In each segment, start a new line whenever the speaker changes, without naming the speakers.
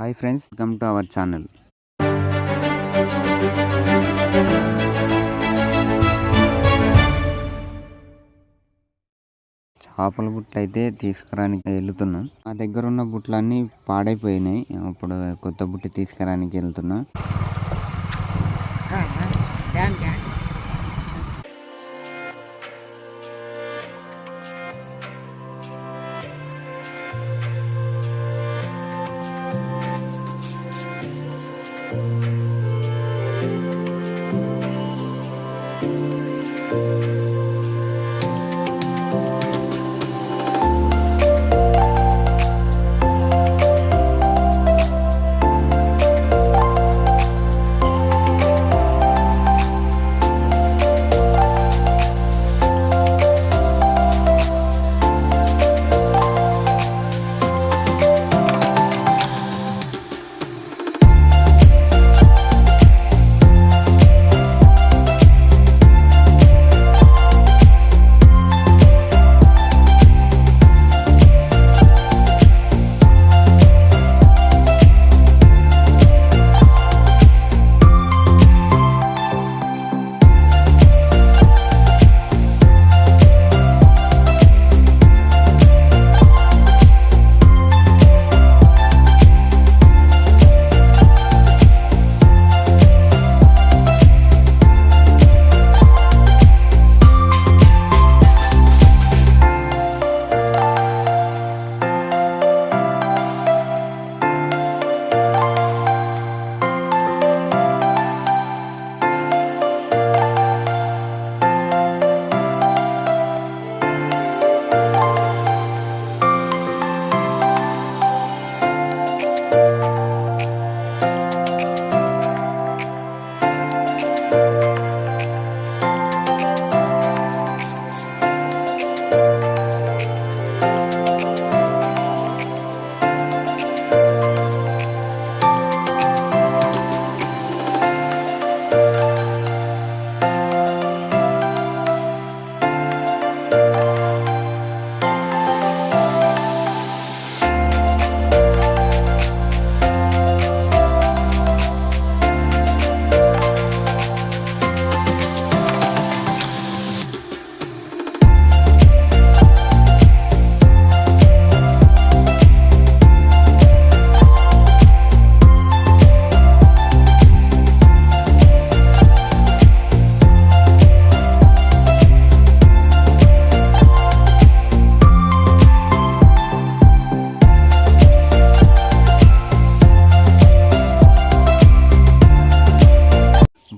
Hi friends welcome to our channel చేపల బుట్టలు అయితే తీసుకురానికి వెళ్తున్నాం. నా దగ్గర ఉన్న బుట్టలన్నీ పాడైపోయినాయి. ఇప్పుడు కొత్త బుట్టి తీసుకురానికి వెళ్తున్నాం.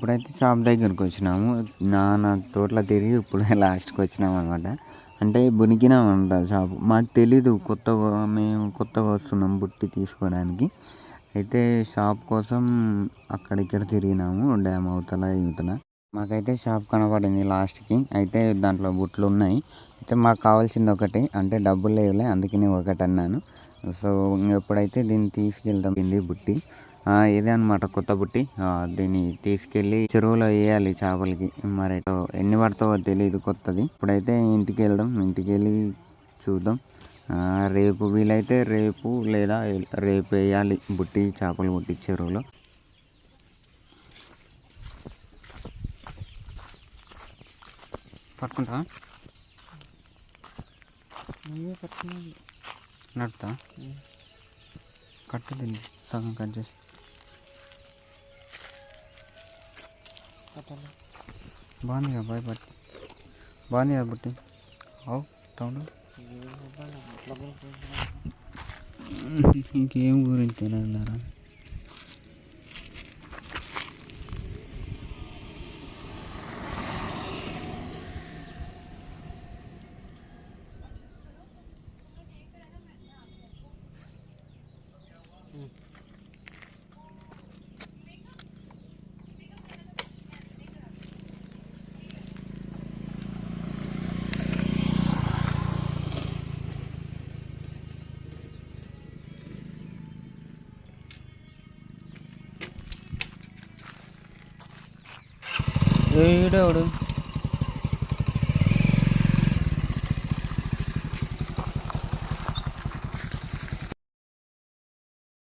ఇప్పుడైతే షాప్ దగ్గరికి వచ్చినాము. నాన్న తోటలో తిరిగి ఇప్పుడు లాస్ట్కి వచ్చినాం అనమాట అంటే బునికినాం అనమాట షాప్. మాకు తెలీదు కొత్తగా మేము కొత్తగా వస్తున్నాం బుట్టి తీసుకోవడానికి. అయితే షాప్ కోసం అక్కడిక్కడ తిరిగినాము డ్యామ్ అవుతల ఇవతల. మాకైతే షాప్ కనపడింది లాస్ట్కి. అయితే దాంట్లో బుట్లు ఉన్నాయి. అయితే మాకు కావాల్సింది ఒకటి అంటే డబ్బులు లేవులే అందుకని ఒకటి అన్నాను. సో ఎప్పుడైతే దీన్ని తీసుకెళ్తాం ఇది బుట్టి ఇదే అనమాట కొత్త బుట్టి. దీన్ని తీసుకెళ్ళి చెరువులో వేయాలి చేపలకి. మరి ఎన్ని పడతావో తెలియదు కొత్తది. ఇప్పుడైతే ఇంటికి వెళ్దాం ఇంటికి వెళ్ళి చూద్దాం రేపు వీలైతే రేపు లేదా రేపు వేయాలి బుట్టి చేపలు బుట్టి చెరువులో. పట్టుకుంటా నడుతా కట్టు దీన్ని. సగం కట్ చేసి. బాగుంది కదా బాయ్ పట్టు. బాగుంది కదా బుట్టి. అవు టౌన్. ఇంకేం గురించి తెలియదురా ఏడేవాడు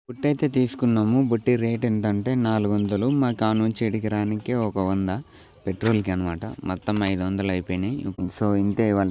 బుట్టి అయితే తీసుకున్నాము. బుట్టి రేట్ ఎంత అంటే నాలుగు వందలు మా కానుంచి ఇడికి రానికి ఒక వంద. పెట్రోల్కి అనమాట మొత్తం ఐదు వందలు అయిపోయినాయి. సో ఇంతే ఇవాళ